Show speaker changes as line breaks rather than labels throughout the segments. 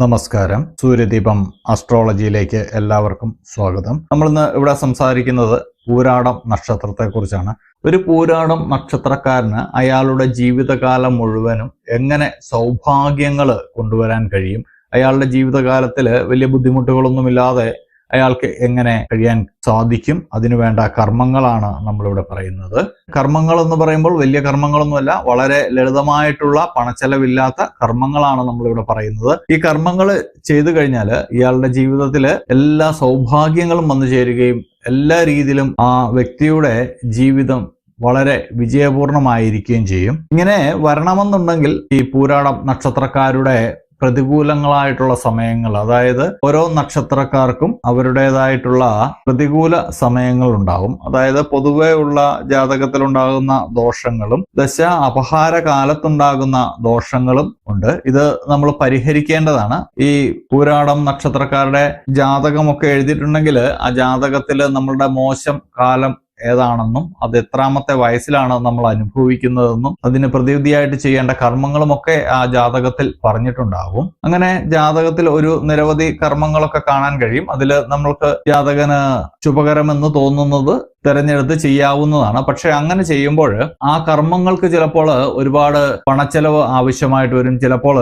നമസ്കാരം. സൂര്യദീപം അസ്ട്രോളജിയിലേക്ക് എല്ലാവർക്കും സ്വാഗതം. നമ്മളിന്ന് ഇവിടെ സംസാരിക്കുന്നത് പൂരാടം നക്ഷത്രത്തെക്കുറിച്ചാണ്. ഒരു പൂരാടം നക്ഷത്രക്കാരന് അയാളുടെ ജീവിതകാലം മുഴുവനും എങ്ങനെ സൗഭാഗ്യങ്ങൾ കൊണ്ടുവരാൻ കഴിയും? അയാളുടെ ജീവിതകാലത്തിൽ വലിയ ബുദ്ധിമുട്ടുകളൊന്നുമില്ലാതെ അയാൾക്ക് എങ്ങനെ കഴിയാൻ സാധിക്കും? അതിനുവേണ്ട കർമ്മങ്ങളാണ് നമ്മളിവിടെ പറയുന്നത്. കർമ്മങ്ങൾ എന്ന് പറയുമ്പോൾ വലിയ കർമ്മങ്ങളൊന്നുമല്ല വളരെ ലളിതമായിട്ടുള്ള പണച്ചെലവില്ലാത്ത കർമ്മങ്ങളാണ് നമ്മളിവിടെ പറയുന്നത്. ഈ കർമ്മങ്ങൾ ചെയ്തു കഴിഞ്ഞാൽ ഇയാളുടെ ജീവിതത്തിൽ എല്ലാ സൗഭാഗ്യങ്ങളും വന്നു ചേരുകയും എല്ലാ രീതിയിലും ആ വ്യക്തിയുടെ ജീവിതം വളരെ വിജയപൂർണമായിരിക്കുകയും ചെയ്യും. ഇങ്ങനെ വരണമെന്നുണ്ടെങ്കിൽ ഈ പൂരാടം നക്ഷത്രക്കാരുടെ പ്രതികൂലങ്ങളായിട്ടുള്ള സമയങ്ങൾ അതായത് ഓരോ നക്ഷത്രക്കാർക്കും അവരുടേതായിട്ടുള്ള പ്രതികൂല സമയങ്ങൾ ഉണ്ടാകും. അതായത് പൊതുവെ ഉള്ള ജാതകത്തിലുണ്ടാകുന്ന ദോഷങ്ങളും ദശ അപഹാര കാലത്തുണ്ടാകുന്ന ദോഷങ്ങളും ഉണ്ട്. ഇത് നമ്മൾ പരിഹരിക്കേണ്ടതാണ്. ഈ പൂരാടം നക്ഷത്രക്കാരുടെ ജാതകമൊക്കെ എഴുതിയിട്ടുണ്ടെങ്കിൽ ആ ജാതകത്തിൽ നമ്മളുടെ മോശം കാലം ഏതാണെന്നും അത് എത്രാമത്തെ വയസ്സിലാണ് നമ്മൾ അനുഭവിക്കുന്നതെന്നും അതിന് പ്രതിവിധിയായിട്ട് ചെയ്യേണ്ട കർമ്മങ്ങളുമൊക്കെ ആ ജാതകത്തിൽ പറഞ്ഞിട്ടുണ്ടാകും അങ്ങനെ ജാതകത്തിൽ ഒരു നിരവധി കർമ്മങ്ങളൊക്കെ കാണാൻ കഴിയും. അതിൽ നമ്മൾക്ക് ജാതകന് ശുഭകരമെന്ന് തോന്നുന്നത് തെരഞ്ഞെടുത്ത് ചെയ്യാവുന്നതാണ്. പക്ഷെ അങ്ങനെ ചെയ്യുമ്പോൾ ആ കർമ്മങ്ങൾക്ക് ചിലപ്പോൾ ഒരുപാട് പണച്ചെലവ് ആവശ്യമായിട്ട് വരും. ചിലപ്പോൾ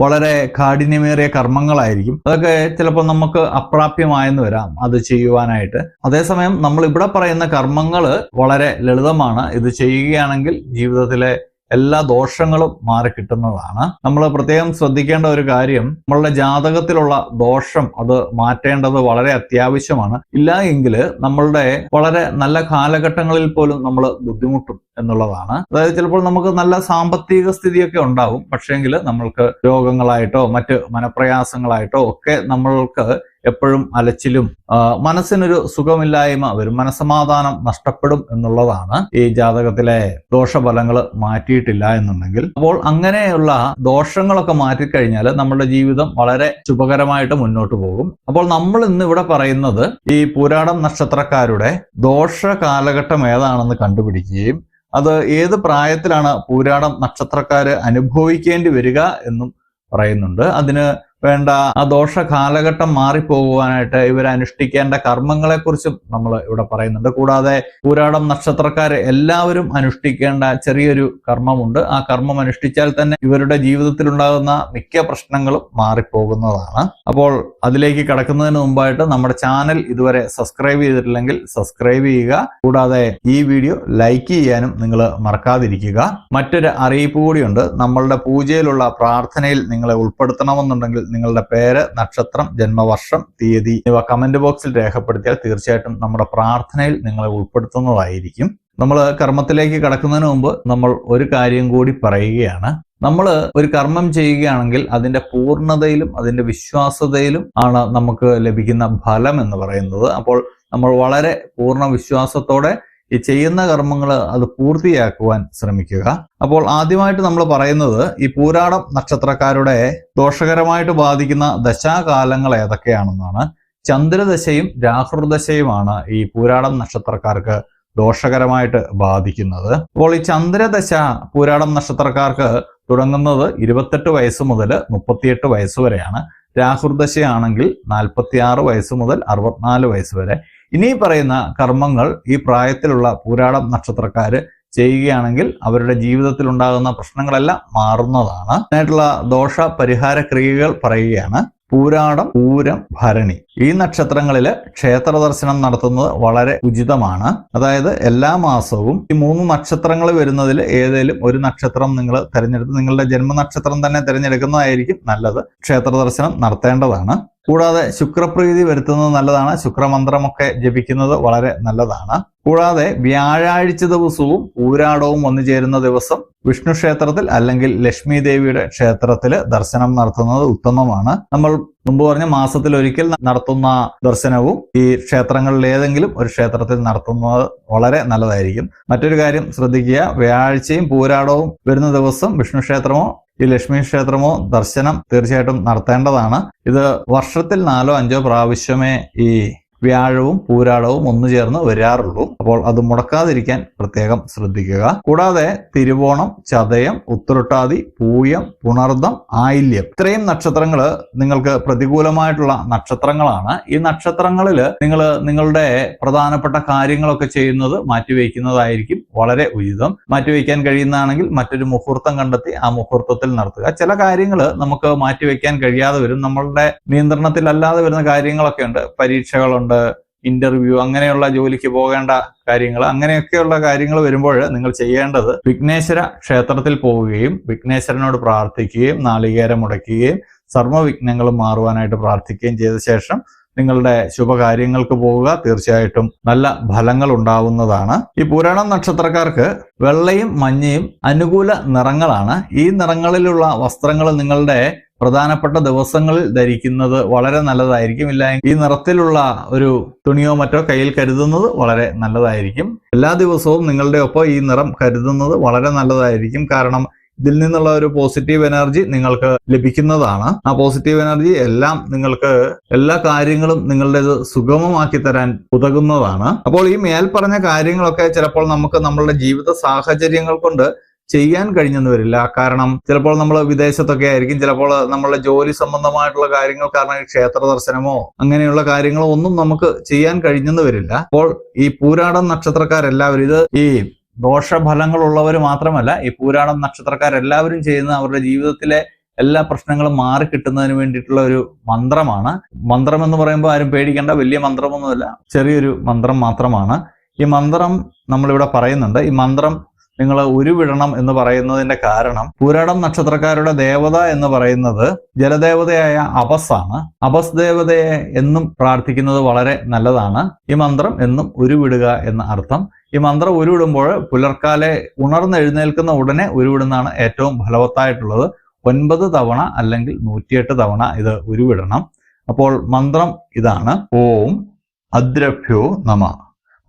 വളരെ കാഠിന്യമേറിയ കർമ്മങ്ങളായിരിക്കും. അതൊക്കെ ചിലപ്പോൾ നമുക്ക് അപ്രാപ്യമായെന്ന് വരാം. അത് ചെയ്യുവാനായിട്ട്. അതേസമയം നമ്മൾ ഇവിടെ പറയുന്ന കർമ്മങ്ങൾ വളരെ ലളിതമാണ്. ഇത് ചെയ്യുകയാണെങ്കിൽ ജീവിതത്തിലെ എല്ലാ ദോഷങ്ങളും മാറി കിട്ടുന്നതാണ്. നമ്മൾ പ്രത്യേകം ശ്രദ്ധിക്കേണ്ട ഒരു കാര്യം നമ്മളുടെ ജാതകത്തിലുള്ള ദോഷം അത് മാറ്റേണ്ടത് വളരെ അത്യാവശ്യമാണ്. ഇല്ല എങ്കിൽ നമ്മളുടെ വളരെ നല്ല കാലഘട്ടങ്ങളിൽ പോലും നമ്മൾ ബുദ്ധിമുട്ടും എന്നുള്ളതാണ്. അതായത് ചിലപ്പോൾ നമുക്ക് നല്ല സാമ്പത്തിക സ്ഥിതിയൊക്കെ ഉണ്ടാവും പക്ഷേങ്കിൽ നമ്മൾക്ക് രോഗങ്ങളായിട്ടോ മറ്റ് മനപ്രയാസങ്ങളായിട്ടോ ഒക്കെ നമ്മൾക്ക് എപ്പോഴും അലച്ചിലും മനസ്സിനൊരു സുഖമില്ലായ്മ വരും മനസമാധാനം നഷ്ടപ്പെടും എന്നുള്ളതാണ് ഈ ജാതകത്തിലെ ദോഷഫലങ്ങൾ മാറ്റിയിട്ടില്ല എന്നുണ്ടെങ്കിൽ. അപ്പോൾ അങ്ങനെയുള്ള ദോഷങ്ങളൊക്കെ മാറ്റിക്കഴിഞ്ഞാൽ നമ്മുടെ ജീവിതം വളരെ ശുഭകരമായിട്ട് മുന്നോട്ട് പോകും. അപ്പോൾ നമ്മൾ ഇന്ന് ഇവിടെ പറയുന്നത് ഈ പുരാടം നക്ഷത്രക്കാരുടെ ദോഷ കാലഘട്ടം ഏതാണെന്ന് കണ്ടുപിടിക്കുകയും അത് ഏത് പ്രായത്തിലാണ് പൂരാടം നക്ഷത്രക്കാര് അനുഭവിക്കേണ്ടി വരിക എന്നും പറയുന്നുണ്ട്. അതിന് വേണ്ട. ആ ദോഷ കാലഘട്ടം മാറിപ്പോകുവാനായിട്ട് ഇവർ അനുഷ്ഠിക്കേണ്ട കർമ്മങ്ങളെക്കുറിച്ചും നമ്മൾ ഇവിടെ പറയുന്നുണ്ട്. കൂടാതെ പൂരാടം നക്ഷത്രക്കാർ എല്ലാവരും അനുഷ്ഠിക്കേണ്ട ചെറിയൊരു കർമ്മമുണ്ട്. ആ കർമ്മം അനുഷ്ഠിച്ചാൽ തന്നെ ഇവരുടെ ജീവിതത്തിൽ ഉണ്ടാകുന്ന മിക്ക പ്രശ്നങ്ങളും മാറിപ്പോകുന്നതാണ്. അപ്പോൾ അതിലേക്ക് കടക്കുന്നതിന് മുമ്പായിട്ട് നമ്മുടെ ചാനൽ ഇതുവരെ സബ്സ്ക്രൈബ് ചെയ്തിട്ടില്ലെങ്കിൽ സബ്സ്ക്രൈബ് ചെയ്യുക. കൂടാതെ ഈ വീഡിയോ ലൈക്ക് ചെയ്യാനും നിങ്ങൾ മറക്കാതിരിക്കുക. മറ്റൊരു അറിയിപ്പ് കൂടിയുണ്ട്. നമ്മളുടെ പൂജയിലുള്ള പ്രാർത്ഥനയിൽ നിങ്ങളെ ഉൾപ്പെടുത്തണമെന്നുണ്ടെങ്കിൽ നിങ്ങളുടെ പേര് നക്ഷത്രം ജന്മവർഷം തീയതി എന്നിവ കമന്റ് ബോക്സിൽ രേഖപ്പെടുത്തിയാൽ തീർച്ചയായിട്ടും നമ്മുടെ പ്രാർത്ഥനയിൽ നിങ്ങളെ ഉൾപ്പെടുത്തുന്നതായിരിക്കും. നമ്മൾ കർമ്മത്തിലേക്ക് കടക്കുന്നതിന് മുമ്പ് നമ്മൾ ഒരു കാര്യം കൂടി പറയുകയാണ്. നമ്മൾ ഒരു കർമ്മം ചെയ്യുകയാണെങ്കിൽ അതിന്റെ പൂർണതയിലും അതിന്റെ വിശ്വാസതയിലും ആണ് നമുക്ക് ലഭിക്കുന്ന ഫലം എന്ന് പറയുന്നത്. അപ്പോൾ നമ്മൾ വളരെ പൂർണ വിശ്വാസത്തോടെ ഈ ചെയ്യുന്ന കർമ്മങ്ങൾ അത് പൂർത്തിയാക്കുവാൻ ശ്രമിക്കുക. അപ്പോൾ ആദ്യമായിട്ട് നമ്മൾ പറയുന്നത് ഈ പൂരാടം നക്ഷത്രക്കാരുടെ ദോഷകരമായിട്ട് ബാധിക്കുന്ന ദശാകാലങ്ങൾ ഏതൊക്കെയാണെന്നാണ്. ചന്ദ്രദശയും രാഹുർദശയുമാണ് ഈ പൂരാടം നക്ഷത്രക്കാർക്ക് ദോഷകരമായിട്ട് ബാധിക്കുന്നത്. അപ്പോൾ ഈ ചന്ദ്രദശ പൂരാടം നക്ഷത്രക്കാർക്ക് തുടങ്ങുന്നത് ഇരുപത്തെട്ട് വയസ്സ് മുതൽ മുപ്പത്തിയെട്ട് വയസ്സ് വരെയാണ്. രാഹുർദശയാണെങ്കിൽ നാൽപ്പത്തിയാറ് വയസ്സ് മുതൽ അറുപത്തിനാല് വയസ്സ് വരെ. ഇനി പറയുന്ന കർമ്മങ്ങൾ ഈ പ്രായത്തിലുള്ള പൂരാടം നക്ഷത്രക്കാര് ചെയ്യുകയാണെങ്കിൽ അവരുടെ ജീവിതത്തിൽ ഉണ്ടാകുന്ന പ്രശ്നങ്ങളെല്ലാം മാറുന്നതാണ്. അതിനായിട്ടുള്ള ദോഷ പരിഹാര ക്രിയകൾ പറയുകയാണ്. പൂരാടം പൂരം ഭരണി. ഈ നക്ഷത്രങ്ങളിൽ ക്ഷേത്ര ദർശനം നടത്തുന്നത് വളരെ ഉചിതമാണ്. അതായത് എല്ലാ മാസവും ഈ മൂന്ന് നക്ഷത്രങ്ങൾ വരുന്നതിൽ ഏതെങ്കിലും ഒരു നക്ഷത്രം നിങ്ങൾ തിരഞ്ഞെടുത്ത് നിങ്ങളുടെ ജന്മനക്ഷത്രം തന്നെ തിരഞ്ഞെടുക്കുന്നതായിരിക്കും നല്ലത്. ക്ഷേത്ര ദർശനം നടത്തേണ്ടതാണ്. കൂടാതെ ശുക്രപ്രീതി വരുത്തുന്നത് നല്ലതാണ്. ശുക്രമന്ത്രമൊക്കെ ജപിക്കുന്നത് വളരെ നല്ലതാണ്. കൂടാതെ വ്യാഴാഴ്ച ദിവസവും ഊരാടവും വന്നു ചേരുന്ന ദിവസം വിഷ്ണു ക്ഷേത്രത്തിൽ അല്ലെങ്കിൽ ലക്ഷ്മി ദേവിയുടെ ക്ഷേത്രത്തിൽ ദർശനം നടത്തുന്നത് ഉത്തമമാണ്. നമ്മൾ മുമ്പ് പറഞ്ഞ മാസത്തിൽ ഒരിക്കൽ നടത്തുന്ന ദർശനവും ഈ ക്ഷേത്രങ്ങളിൽ ഏതെങ്കിലും ഒരു ക്ഷേത്രത്തിൽ നടത്തുന്നത് വളരെ നല്ലതായിരിക്കും. മറ്റൊരു കാര്യം ശ്രദ്ധിക്കുക. വ്യാഴാഴ്ചയും പൂരാടവും വരുന്ന ദിവസം വിഷ്ണു ക്ഷേത്രമോ ഈ ലക്ഷ്മി ക്ഷേത്രമോ ദർശനം തീർച്ചയായിട്ടും നടത്തേണ്ടതാണ്. ഇത് വർഷത്തിൽ നാലോ അഞ്ചോ പ്രാവശ്യമേ ഈ വ്യാഴവും പൂരാളവും ഒന്നു ചേർന്ന് വരാറുള്ളൂ. അപ്പോൾ അത് മുടക്കാതിരിക്കാൻ പ്രത്യേകം ശ്രദ്ധിക്കുക. കൂടാതെ തിരുവോണം ചതയം ഉത്രട്ടാതി പൂയം പുണർദം ആയില്യം. ഇത്രയും നക്ഷത്രങ്ങൾ നിങ്ങൾക്ക് പ്രതികൂലമായിട്ടുള്ള നക്ഷത്രങ്ങളാണ്. ഈ നക്ഷത്രങ്ങളിൽ നിങ്ങൾ നിങ്ങളുടെ പ്രധാനപ്പെട്ട കാര്യങ്ങളൊക്കെ ചെയ്യുന്നത് മാറ്റിവെക്കുന്നതായിരിക്കും വളരെ ഉചിതം. മാറ്റിവെക്കാൻ കഴിയുന്നതാണെങ്കിൽ മറ്റൊരു മുഹൂർത്തം കണ്ടെത്തി ആ മുഹൂർത്തത്തിൽ നടത്തുക. ചില കാര്യങ്ങൾ നമുക്ക് മാറ്റിവെക്കാൻ കഴിയാതെ വരും. നമ്മളുടെ നിയന്ത്രണത്തിലല്ലാതെ വരുന്ന കാര്യങ്ങളൊക്കെ ഉണ്ട്. പരീക്ഷകളുണ്ട്. ഇന്റർവ്യൂ അങ്ങനെയുള്ള ജോലിക്ക് പോകേണ്ട കാര്യങ്ങൾ അങ്ങനെയൊക്കെയുള്ള കാര്യങ്ങൾ വരുമ്പോൾ നിങ്ങൾ ചെയ്യേണ്ടത് വിഘ്നേശ്വര ക്ഷേത്രത്തിൽ പോവുകയും വിഘ്നേശ്വരനോട് പ്രാർത്ഥിക്കുകയും നാളികേരം മുടക്കുകയും സർവവിഘ്നങ്ങളും മാറുവാനായിട്ട് പ്രാർത്ഥിക്കുകയും ചെയ്ത ശേഷം നിങ്ങളുടെ ശുഭകാര്യങ്ങൾക്ക് പോവുക തീർച്ചയായിട്ടും നല്ല ഫലങ്ങൾ ഉണ്ടാവുന്നതാണ്. ഈ പുരാണം നക്ഷത്രക്കാർക്ക് വെള്ളയും മഞ്ഞയും അനുകൂല നിറങ്ങളാണ്. ഈ നിറങ്ങളിലുള്ള വസ്ത്രങ്ങൾ നിങ്ങളുടെ പ്രധാനപ്പെട്ട ദിവസങ്ങളിൽ ധരിക്കുന്നത് വളരെ നല്ലതായിരിക്കും. ഇല്ല ഈ നിറത്തിലുള്ള ഒരു തുണിയോ മറ്റോ കയ്യിൽ കരുതുന്നത് വളരെ നല്ലതായിരിക്കും. എല്ലാ ദിവസവും നിങ്ങളുടെ ഒപ്പം ഈ നിറം കരുതുന്നത് വളരെ നല്ലതായിരിക്കും. കാരണം ഇതിൽ നിന്നുള്ള ഒരു പോസിറ്റീവ് എനർജി നിങ്ങൾക്ക് ലഭിക്കുന്നതാണ്. ആ പോസിറ്റീവ് എനർജി എല്ലാം നിങ്ങൾക്ക് എല്ലാ കാര്യങ്ങളും നിങ്ങളുടെ സുഗമമാക്കി തരാൻ ഉതകുന്നതാണ്. അപ്പോൾ ഈ മേൽപ്പറഞ്ഞ പറഞ്ഞ കാര്യങ്ങളൊക്കെ ചിലപ്പോൾ നമുക്ക് നമ്മളുടെ ജീവിത സാഹചര്യങ്ങൾ കൊണ്ട് ചെയ്യാൻ കഴിഞ്ഞെന്ന് വരില്ല. കാരണം ചിലപ്പോൾ നമ്മൾ വിദേശത്തൊക്കെ ആയിരിക്കും. ചിലപ്പോൾ നമ്മളുടെ ജോലി സംബന്ധമായിട്ടുള്ള കാര്യങ്ങൾ കാരണം ക്ഷേത്ര ദർശനമോ അങ്ങനെയുള്ള കാര്യങ്ങളോ ഒന്നും നമുക്ക് ചെയ്യാൻ കഴിഞ്ഞെന്ന് വരില്ല. അപ്പോൾ ഈ പൂരാടം നക്ഷത്രക്കാരെല്ലാവരും ഇത് ഈ ദോഷഫലങ്ങളുള്ളവർ മാത്രമല്ല ഈ പൂരാടം നക്ഷത്രക്കാരെല്ലാവരും ചെയ്യുന്ന അവരുടെ ജീവിതത്തിലെ എല്ലാ പ്രശ്നങ്ങളും മാറി കിട്ടുന്നതിന് വേണ്ടിയിട്ടുള്ള ഒരു മന്ത്രമാണ്. മന്ത്രം എന്ന് പറയുമ്പോൾ ആരും പേടിക്കേണ്ട വലിയ മന്ത്രമൊന്നുമല്ല ചെറിയൊരു മന്ത്രം മാത്രമാണ്. ഈ മന്ത്രം നമ്മളിവിടെ പറയുന്നുണ്ട്. ഈ മന്ത്രം നിങ്ങൾ ഉരുവിടണം എന്ന് പറയുന്നതിന്റെ കാരണം പൂരാടം നക്ഷത്രക്കാരുടെ ദേവത എന്ന് പറയുന്നത് ജലദേവതയായ അപസ്സാണ് അപസ് ദേവതയെ എന്നും പ്രാർത്ഥിക്കുന്നത് വളരെ നല്ലതാണ്. ഈ മന്ത്രം എന്നും ഉരുവിടുക എന്ന അർത്ഥം. ഈ മന്ത്രം ഉരുവിടുമ്പോൾ പുലർക്കാലെ ഉണർന്നെഴുന്നേൽക്കുന്ന ഉടനെ ഉരുവിടുന്നതാണ് ഏറ്റവും ഫലവത്തായിട്ടുള്ളത്. ഒൻപത് തവണ അല്ലെങ്കിൽ നൂറ്റിയെട്ട് തവണ ഇത് ഉരുവിടണം. അപ്പോൾ മന്ത്രം ഇതാണ്. ഓം അദ്രഭ്യോ നമ.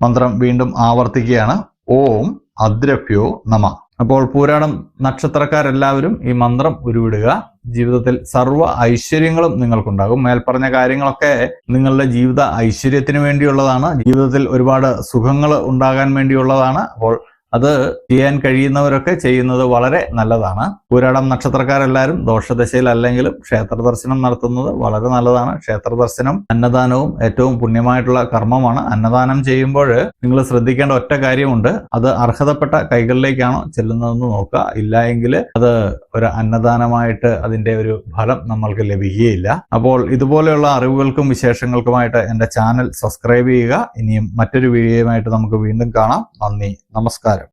മന്ത്രം വീണ്ടും ആവർത്തിക്കുകയാണ്. ഓം അദ്രഭ്യോ നമ. അപ്പോൾ പൂരാടം നക്ഷത്രക്കാരെല്ലാവരും ഈ മന്ത്രം ഉരുവിടുക. ജീവിതത്തിൽ സർവ ഐശ്വര്യങ്ങളും നിങ്ങൾക്കുണ്ടാകും. മേൽപ്പറഞ്ഞ കാര്യങ്ങളൊക്കെ നിങ്ങളുടെ ജീവിത ഐശ്വര്യത്തിന് വേണ്ടിയുള്ളതാണ്. ജീവിതത്തിൽ ഒരുപാട് സുഖങ്ങൾ ഉണ്ടാകാൻ വേണ്ടിയുള്ളതാണ്. അപ്പോൾ അത് ചെയ്യാൻ കഴിയുന്നവരൊക്കെ ചെയ്യുന്നത് വളരെ നല്ലതാണ്. പൂരാടം നക്ഷത്രക്കാരെല്ലാവരും ദോഷദശയിലല്ലെങ്കിലും ക്ഷേത്ര ദർശനം നടത്തുന്നത് വളരെ നല്ലതാണ്. ക്ഷേത്ര ദർശനം അന്നദാനവും ഏറ്റവും പുണ്യമായിട്ടുള്ള കർമ്മമാണ്. അന്നദാനം ചെയ്യുമ്പോൾ നിങ്ങൾ ശ്രദ്ധിക്കേണ്ട ഒറ്റ കാര്യമുണ്ട്. അത് അർഹതപ്പെട്ട കൈകളിലേക്കാണോ ചെല്ലുന്നതെന്ന് നോക്കുക. ഇല്ല എങ്കിൽ അത് ഒരു അന്നദാനമായിട്ട് അതിന്റെ ഒരു ഫലം നമ്മൾക്ക് ലഭിക്കുകയില്ല. അപ്പോൾ ഇതുപോലെയുള്ള അറിവുകൾക്കും വിശേഷങ്ങൾക്കുമായിട്ട് എന്റെ ചാനൽ സബ്സ്ക്രൈബ് ചെയ്യുക. ഇനിയും മറ്റൊരു വീഡിയോയുമായിട്ട് നമുക്ക് വീണ്ടും കാണാം. നന്ദി. നമസ്കാരം.